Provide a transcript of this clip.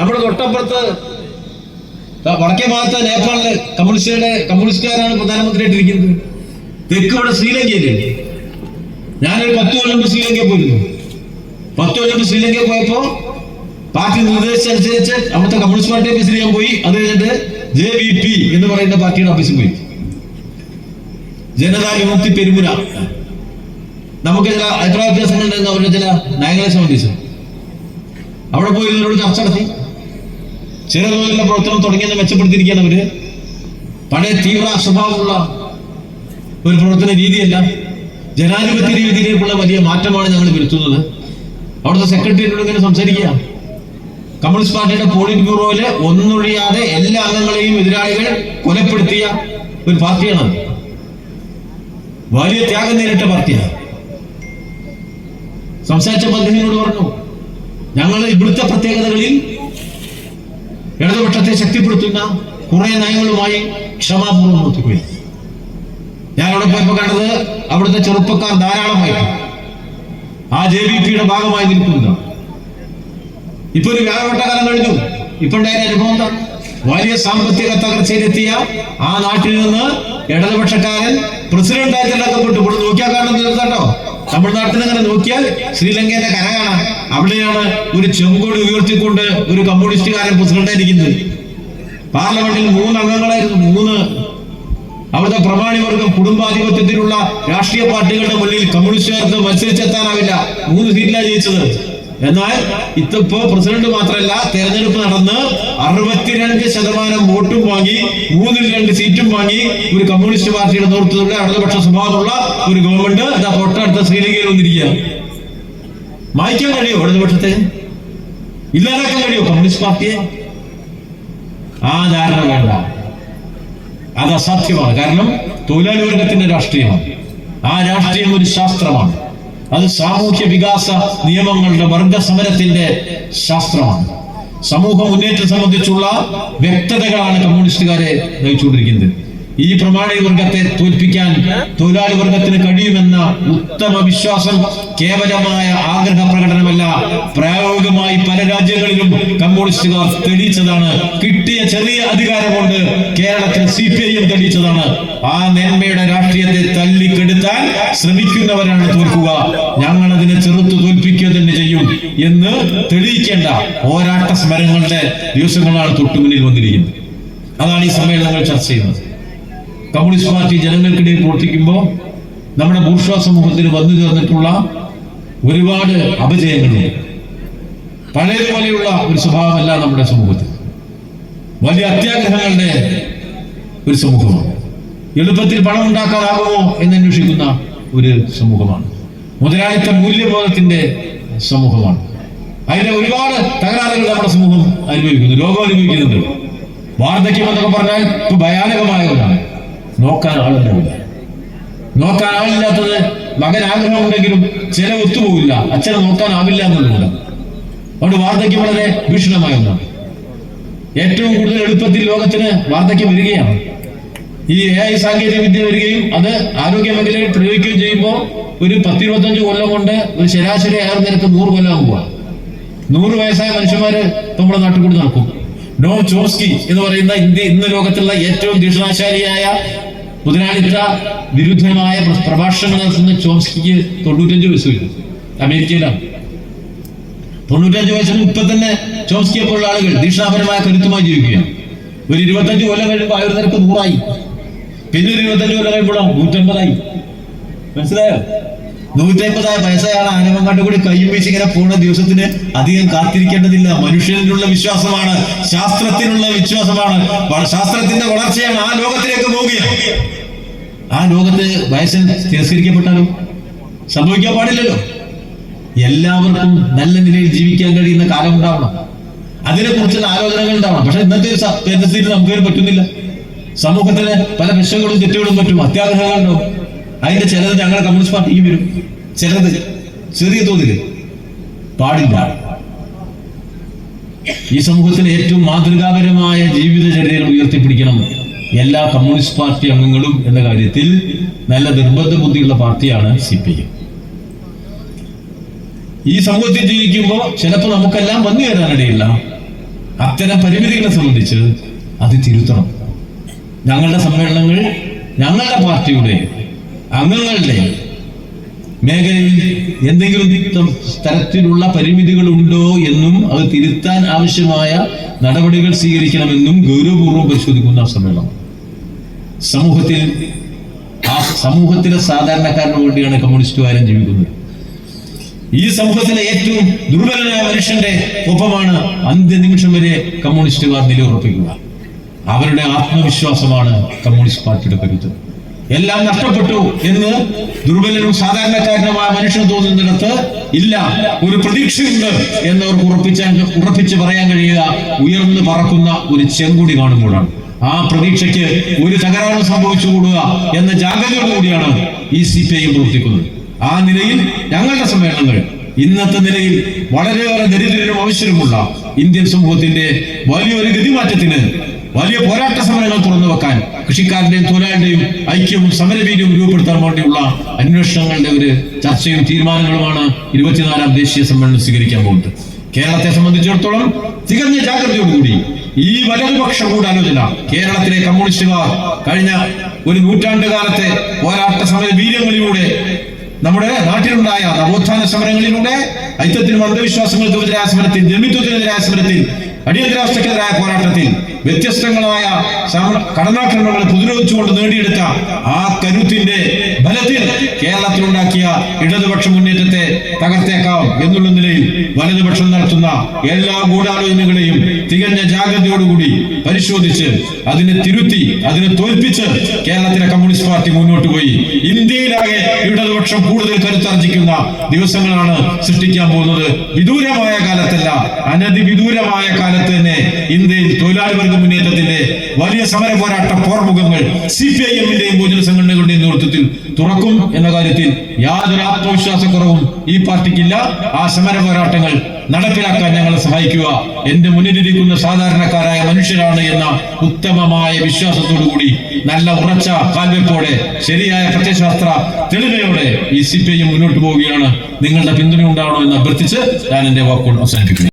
നമ്മുടെ തൊട്ടപ്പുറത്ത് വടക്കേ ഭാഗത്ത് നേപ്പാളിൽ കമ്മ്യൂണിസ്റ്റുകളുടെ കമ്മ്യൂണിസ്റ്റുകാരാണ് പ്രധാനമന്ത്രിയായിട്ടിരിക്കുന്നത്. തെക്ക് ഇവിടെ ശ്രീലങ്കയിലെ. ഞാനൊരു പത്ത് കൊല്ലം ശ്രീലങ്കയിൽ പോയിരുന്നു. പത്ത് കൊല്ലം ശ്രീലങ്കയിൽ പോയപ്പോ പാർട്ടി നിർദ്ദേശിച്ചനുസരിച്ച് അവിടുത്തെ കമ്മ്യൂണിസ്റ്റ് പാർട്ടി ഓഫീസിൽ പോയി. അത് കഴിഞ്ഞിട്ട് ജെ ബി പി എന്ന് പറയുന്ന പാർട്ടിയുടെ ഓഫീസിൽ പോയി. ജനതാ വിമുക്തി പെരുമുന. നമുക്ക് ചില അഭിപ്രായ വ്യത്യാസങ്ങളുണ്ടെന്ന് അവരുടെ ചില നയങ്ങളെ സംബന്ധിച്ച്. അവിടെ പോയി ഇതിനോട് ചർച്ച നടത്തി. ചില തോതിലുള്ള പ്രവർത്തനം തുടങ്ങിയത് മെച്ചപ്പെടുത്തിയിരിക്കുകയാണ് അവർ. പഴയ തീവ്ര സ്വഭാവമുള്ള ഒരു പ്രവർത്തന രീതിയല്ല. ജനാധിപത്യ രീതിയിലേക്കുള്ള വലിയ മാറ്റമാണ് ഞങ്ങൾ വരുത്തുന്നത്. അവിടുത്തെ സെക്രട്ടറിയോട് ഇങ്ങനെ സംസാരിക്കുക. കമ്മ്യൂണിസ്റ്റ് പാർട്ടിയുടെ പോളിറ്റ് ബ്യൂറോയിലെ ഒന്നൊഴിയാതെ എല്ലാ അംഗങ്ങളെയും എതിരാളികൾ കൊലപ്പെടുത്തിയ ഒരു പാർട്ടിയാണ് വലിയ ത്യാഗം നേരിട്ട പാർട്ടിയാണ് സംസാരിച്ചപ്പോൾ അദ്ദേഹത്തിനോട് പറഞ്ഞു ഞങ്ങൾ ഇവിടുത്തെ പ്രത്യേകതകളിൽ ഇടതുപക്ഷത്തെ ശക്തിപ്പെടുത്തുന്ന കുറെ നയങ്ങളുമായി ക്ഷമാപൂർവം നിർത്തിപ്പോയി ഞാൻ അവിടെ പോയപ്പോ കണ്ടത് അവിടുത്തെ ചെറുപ്പക്കാർ ധാരാളമായിട്ട് ആ ജെ ബി പിയുടെ ഭാഗമായി നിൽക്കുന്നതാണ് ഇപ്പൊ ഒരു വ്യാഴവട്ട കാലം കഴിഞ്ഞു. ഇപ്പൊ ഉണ്ടായ അനുഭവം വലിയ സാമ്പത്തിക തകർച്ചയിലെത്തിയ ആ നാട്ടിൽ നിന്ന് ഇടതുപക്ഷക്കാരൻ പ്രസിഡന്റായി തിരഞ്ഞെടുക്കപ്പെട്ടു ഇവിടെ നോക്കിയാൽ കാണുന്ന തീർത്തട്ടോ തമിഴ്നാട്ടിൽ ഇങ്ങനെ നോക്കിയാൽ ശ്രീലങ്കയുടെ കര കാണാം. അവിടെയാണ് ഒരു ചെങ്കോടി ഉയർത്തിക്കൊണ്ട് ഒരു കമ്മ്യൂണിസ്റ്റുകാരൻ പ്രസിഡന്റായിരിക്കുന്നത് പാർലമെന്റിൽ മൂന്ന് അംഗങ്ങളായിരുന്നു. മൂന്ന് അവിടുത്തെ പ്രമാണിവർഗം കുടുംബാധിപത്യത്തിലുള്ള രാഷ്ട്രീയ പാർട്ടികളുടെ മുന്നിൽ കമ്മ്യൂണിസ്റ്റുകാർക്ക് മത്സരിച്ചെത്താനാവില്ല. മൂന്ന് സീറ്റിലാണ് ജയിച്ചത്. എന്നാൽ ഇതിപ്പോ പ്രസിഡന്റ് മാത്രമല്ല തെരഞ്ഞെടുപ്പ് നടന്ന് അറുപത്തിരണ്ട് ശതമാനം വോട്ടും വാങ്ങി മൂന്നിൽ രണ്ട് സീറ്റും വാങ്ങി ഒരു കമ്മ്യൂണിസ്റ്റ് പാർട്ടിയുടെ നേതൃത്വത്തിലുള്ള ഇടതുപക്ഷ സ്വഭാവമുള്ള ഒരു ഗവൺമെന്റ് അതാ തൊട്ടടുത്ത ശ്രീലങ്കയിൽ വന്നിരിക്കുക മായ്ക്കാൻ കഴിയോ ഇടതുപക്ഷത്തെ? ഇല്ലാതാക്കാൻ കഴിയോ കമ്മ്യൂണിസ്റ്റ് പാർട്ടിയെ? ആ ധാരണ വേണ്ട. അത് അസാധ്യമാണ് കാരണം തൊഴിലാളി വർഗത്തിന്റെ രാഷ്ട്രീയമാണ്. ആ രാഷ്ട്രീയം ഒരു ശാസ്ത്രമാണ്. അത് സാമൂഹ്യ വികാസ നിയമങ്ങളുടെ വർഗ സമരത്തിന്റെ ശാസ്ത്രമാണ്. സമൂഹ മുന്നേറ്റം സംബന്ധിച്ചുള്ള വ്യക്തതകളാണ് കമ്മ്യൂണിസ്റ്റുകാരെ നയിച്ചുകൊണ്ടിരിക്കുന്നത്. ഈ പ്രമാണി വർഗത്തെ തോൽപ്പിക്കാൻ തൊഴിലാളി വർഗത്തിന് കഴിയുമെന്ന ഉത്തമ വിശ്വാസം കേവലമായ ആഗ്രഹ പ്രകടനമല്ല പ്രായോഗികമായി പല രാജ്യങ്ങളിലും കമ്മ്യൂണിസ്റ്റുകാർ തെളിയിച്ചതാണ്. കിട്ടിയ ചെറിയ അധികാരം കൊണ്ട് കേരളത്തിൽ സി പി ഐ എം തെളിയിച്ചതാണ്. ആ നന്മയുടെ രാഷ്ട്രീയത്തെ തല്ലിക്കെടുത്താൻ ശ്രമിക്കുന്നവരാണ് തോൽക്കുക. ഞങ്ങൾ അതിനെ ചെറുത്തു തോൽപ്പിക്കുക തന്നെ ചെയ്യും എന്ന് തെളിയിക്കേണ്ട പോരാട്ട സ്മരങ്ങളുടെ ദിവസങ്ങളാണ് തൊട്ടുമുന്നിൽ വന്നിരിക്കുന്നത്. അതാണ് ഈ സമ്മേളനങ്ങൾ ചർച്ച ചെയ്യുന്നത്. കമ്മ്യൂണിസ്റ്റ് പാർട്ടി ജനങ്ങൾക്കിടയിൽ പ്രവർത്തിക്കുമ്പോൾ നമ്മുടെ ബൂർഷ്വാ സമൂഹത്തിൽ വന്നു ചേർന്നിട്ടുള്ള ഒരുപാട് അപജയങ്ങളുണ്ട്. പഴയതുപോലെയുള്ള ഒരു സ്വഭാവമല്ല നമ്മുടെ സമൂഹത്തിൽ. വലിയ അത്യാഗ്രഹങ്ങളുടെ ഒരു സമൂഹമാണ്. എളുപ്പത്തിൽ പണം ഉണ്ടാക്കാനാകുമോ എന്ന് അന്വേഷിക്കുന്ന ഒരു സമൂഹമാണ്. മുതലാളിത്ത മൂല്യബോധത്തിന്റെ സമൂഹമാണ്. അതിന്റെ ഒരുപാട് തകരാറുകൾ നമ്മുടെ സമൂഹം അനുഭവിക്കുന്നു ലോകം അനുഭവിക്കുന്നുണ്ട്. വാർദ്ധക്യം എന്നൊക്കെ പറഞ്ഞാൽ ഭയാനകമായ ഒന്നാണ് നോക്കാൻ ആളുണ്ടാവില്ല നോക്കാൻ ആളില്ലാത്തത് മകൻ ആഗ്രഹമുണ്ടെങ്കിലും ചില ഒത്തുപോകില്ല അച്ഛനെ നോക്കാൻ ആവില്ല എന്നുള്ളതാണ്. അതുകൊണ്ട് വാർദ്ധക്യം വളരെ ഭീഷണമായ ഒന്നാണ്. ഏറ്റവും കൂടുതൽ എളുപ്പത്തിൽ ലോകത്തിന് വാർദ്ധക്യം വരികയാണ്. ഈ എ ഐ സാങ്കേതിക വിദ്യ വരികയും അത് ആരോഗ്യ മേഖലയിൽ പ്രയോഗിക്കുകയും ചെയ്യുമ്പോൾ ഒരു പത്തിരുപത്തഞ്ച് കൊല്ലം കൊണ്ട് ഒരു ശരാശരി ആയിരം നിരക്ക് നൂറ് കൊല്ലം ആകുക നൂറ് വയസ്സായ മനുഷ്യന്മാര് നമ്മുടെ നാട്ടിൽ കൂടി നടക്കും. നോ ചോസ്കി എന്ന് പറയുന്ന ഇന്ത്യ ഇന്ന് ലോകത്തുള്ള ഏറ്റവും ദീക്ഷണാശാലിയായ മുതലാളിത്ത വിരുദ്ധമായ പ്ര- പ്രഭാഷണം നടത്തുന്ന ചോംസ്കിക്ക് തൊണ്ണൂറ്റഞ്ച് വയസ്സ് വരും അമേരിക്കയിലാണ് തൊണ്ണൂറ്റഞ്ച് വയസ്സിന് ഇപ്പൊ തന്നെ ചോംസ്കിയെ പോലുള്ള ആളുകൾ ദീക്ഷാപരമായ കരുത്തുമായി ജീവിക്കുകയാണ്. ഒരു ഇരുപത്തഞ്ച് കൊല്ലം കഴിയുമ്പോൾ ആയുർനിരക്ക് നൂറായി. പിന്നെ ഒരു ഇരുപത്തഞ്ച് കൊല്ലം കഴിയുമ്പോഴോ നൂറ്റമ്പതായി. മനസ്സിലായോ? നൂറ്റമ്പതായ വയസ്സായ ആനമങ്ങാട്ട് കൂടി കയ്യും വീശി ഇങ്ങനെ പോകുന്ന ദിവസത്തിന് അധികം കാത്തിരിക്കേണ്ടതില്ല. മനുഷ്യനിലുള്ള വിശ്വാസമാണ് ശാസ്ത്രത്തിനുള്ള വിശ്വാസമാണ് ശാസ്ത്രത്തിന്റെ വളർച്ചയാണ് ആ ലോകത്തിലേക്ക് പോകുക. ആ ലോകത്ത് വയസ്സൻ തിരസ്കരിക്കപ്പെട്ടാലോ സംഭവിക്കാൻ പാടില്ലല്ലോ. എല്ലാവർക്കും നല്ല നിലയിൽ ജീവിക്കാൻ കഴിയുന്ന കാലം ഉണ്ടാവണം. അതിനെ കുറിച്ചുള്ള ആലോചനകൾ ഉണ്ടാവണം. പക്ഷെ ഇന്നത്തെ ഒരു പരിസ്ഥിതി നമുക്ക് പറ്റുന്നില്ല. സമൂഹത്തിന് പല പ്രശ്നങ്ങളും തെറ്റുകളും പറ്റും അത്യാഗ്രഹങ്ങളുണ്ടാവും. അതിന്റെ ചിലത് ഞങ്ങളുടെ കമ്മ്യൂണിസ്റ്റ് പാർട്ടിക്ക് വരും. ചിലത് ചെറിയ തോതിൽ പാടില്ല. ഈ സമൂഹത്തിൽ ഏറ്റവും മാതൃകാപരമായ ജീവിതചര്യകൾ ഉയർത്തിപ്പിടിക്കണം എല്ലാ കമ്മ്യൂണിസ്റ്റ് പാർട്ടി അംഗങ്ങളും എന്ന കാര്യത്തിൽ നല്ല നിർബന്ധ ബുദ്ധിയുള്ള പാർട്ടിയാണ് സി പി ഐ. ഈ സമൂഹത്തിൽ ജീവിക്കുമ്പോൾ ചിലപ്പോൾ നമുക്കെല്ലാം വന്നു തരാനിടയില്ല അത്തരം പരിമിതികളെ സംബന്ധിച്ച് അത് തിരുത്തണം. ഞങ്ങളുടെ സമ്മേളനങ്ങൾ ഞങ്ങളുടെ പാർട്ടിയുടെ അംഗങ്ങളുടെ മേഖലയിൽ എന്തെങ്കിലും തരത്തിലുള്ള പരിമിതികൾ ഉണ്ടോ എന്നും അത് തിരുത്താൻ ആവശ്യമായ നടപടികൾ സ്വീകരിക്കണമെന്നും ഗൗരവപൂർവം പരിശോധിക്കുന്ന സമ്മേളനം. സമൂഹത്തിൽ ആ സമൂഹത്തിലെ സാധാരണക്കാരന് വേണ്ടിയാണ് കമ്മ്യൂണിസ്റ്റുകാരൻ ജീവിക്കുന്നത്. ഈ സമൂഹത്തിലെ ഏറ്റവും ദുർബലനായ മനുഷ്യന്റെ ഒപ്പമാണ് അന്ത്യനിമിഷം വരെ കമ്മ്യൂണിസ്റ്റുകാർ നിലയുറപ്പിക്കുക. അവരുടെ ആത്മവിശ്വാസമാണ് കമ്മ്യൂണിസ്റ്റ് പാർട്ടിയുടെ കരുത്ത്. എല്ലാം നഷ്ടപ്പെട്ടു എന്ന് ദുർബലനും സാധാരണക്കാരനുമായ മനുഷ്യൻ തോന്നുന്നിടത്ത് ഇല്ല. ഒരു പ്രതീക്ഷയുണ്ട് എന്നവർക്ക് ഉറപ്പിച്ച ഉറപ്പിച്ച് പറയാൻ കഴിയുക. ഉയർന്നു പറക്കുന്ന ഒരു ചെങ്കുടി കാണുമ്പോഴാണ്. ആ പ്രതീക്ഷയ്ക്ക് ഒരു തകരാറ് സംഭവിച്ചുകൂടുക എന്ന ജാഗ്രതയോടുകൂടിയാണ് ഈ സി പി ഐ പ്രവർത്തിക്കുന്നത്. ആ നിലയിൽ ഞങ്ങളുടെ സമ്മേളനങ്ങൾ ഇന്നത്തെ നിലയിൽ വളരെയേറെ ദരിദ്രരും ആവശ്യമുള്ള ഇന്ത്യൻ സമൂഹത്തിന്റെ വലിയൊരു ഗതിമാറ്റത്തിന് വലിയ പോരാട്ട സമരങ്ങൾ തുറന്നു വെക്കാൻ കൃഷിക്കാരന്റെയും തൊഴിലാളിയുടെയും ഐക്യവും സമരവീര്യവും രൂപപ്പെടുത്താൻ വേണ്ടിയുള്ള അന്വേഷണങ്ങളുടെ ഒരു ചർച്ചയും തീരുമാനങ്ങളുമാണ് ഇരുപത്തിനാലാം ദേശീയ സമ്മേളനം സ്വീകരിക്കാൻ പോകുന്നത്. കേരളത്തെ സംബന്ധിച്ചിടത്തോളം തികഞ്ഞ ജാഗ്രതയോടുകൂടി ഈ വലതുപക്ഷ ഗൂഢാലോചന കേരളത്തിലെ കമ്മ്യൂണിസ്റ്റുകാർ കഴിഞ്ഞ ഒരു നൂറ്റാണ്ട് കാലത്തെ പോരാട്ട സമര വീര്യങ്ങളിലൂടെ നമ്മുടെ നാട്ടിലുണ്ടായ നവോത്ഥാന സമരങ്ങളിലൂടെ ഐക്യത്തിനും അന്ധവിശ്വാസങ്ങൾക്കെതിരായ സമരത്തിൽ ജന്മിത്വത്തിനെതിരായ സമരത്തിൽ അടിയന്തരാവസ്ഥക്കെതിരായ പോരാട്ടത്തിൽ വ്യത്യസ്തങ്ങളായ കടന്നാക്രമണങ്ങളെ പ്രതിരോധിച്ചുകൊണ്ട് നേടിയെടുത്ത ആ കരുത്തിന്റെ ബലത്തിൽ കേരളത്തിലുണ്ടാക്കിയ ഇടതുപക്ഷ മുന്നേറ്റത്തെ തകർത്തേക്കാം എന്നുള്ള നിലയിൽ വലതുപക്ഷം നടത്തുന്ന എല്ലാ ഗൂഢാലോചനകളെയും തികഞ്ഞ ജാഗ്രതയോടുകൂടി പരിശോധിച്ച് അതിനെ തിരുത്തി അതിനെ തോൽപ്പിച്ച് കേരളത്തിലെ കമ്മ്യൂണിസ്റ്റ് പാർട്ടി മുന്നോട്ട് പോയി. ഇന്ത്യയിലാകെ ഇടതുപക്ഷം കൂടുതൽ കരുത്താർജിക്കുന്ന ദിവസങ്ങളാണ് സൃഷ്ടിക്കാൻ പോകുന്നത്. വിദൂരമായ കാലത്തല്ല അനധി വിദൂരമായ കാലത്ത് തന്നെ ഇന്ത്യയിൽ തൊഴിലാളി വർഗ മുന്നേറ്റത്തിന്റെ വലിയ സമര പോരാട്ട പോർമുഖങ്ങൾ സി പി ഐ എമ്മിന്റെയും ഭോജന സംഘടനകളുടെയും നേതൃത്വത്തിൽ തുറക്കും എന്ന കാര്യത്തിൽ യാതൊരു ആത്മവിശ്വാസക്കുറവും ഈ പാർട്ടിക്കില്ല. ആ സമര പോരാട്ടങ്ങൾ നടപ്പിലാക്കാൻ ഞങ്ങളെ സഹായിക്കുക. എന്റെ മുന്നിലിരിക്കുന്ന സാധാരണക്കാരായ മനുഷ്യരാണ് എന്ന ഉത്തമമായ വിശ്വാസത്തോടുകൂടി നല്ല ഉറച്ച കാൽവെപ്പോടെ ശരിയായ പ്രത്യശാസ്ത്ര തെളിവയോടെ ഈ സി പി ഐ മുന്നോട്ട് പോവുകയാണ് നിങ്ങളുടെ പിന്തുണ ഉണ്ടാവണമെന്ന് അഭ്യർത്ഥിച്ച് ഞാൻ എന്റെ വാക്കുകൾ അവസാനിപ്പിക്കുന്നു.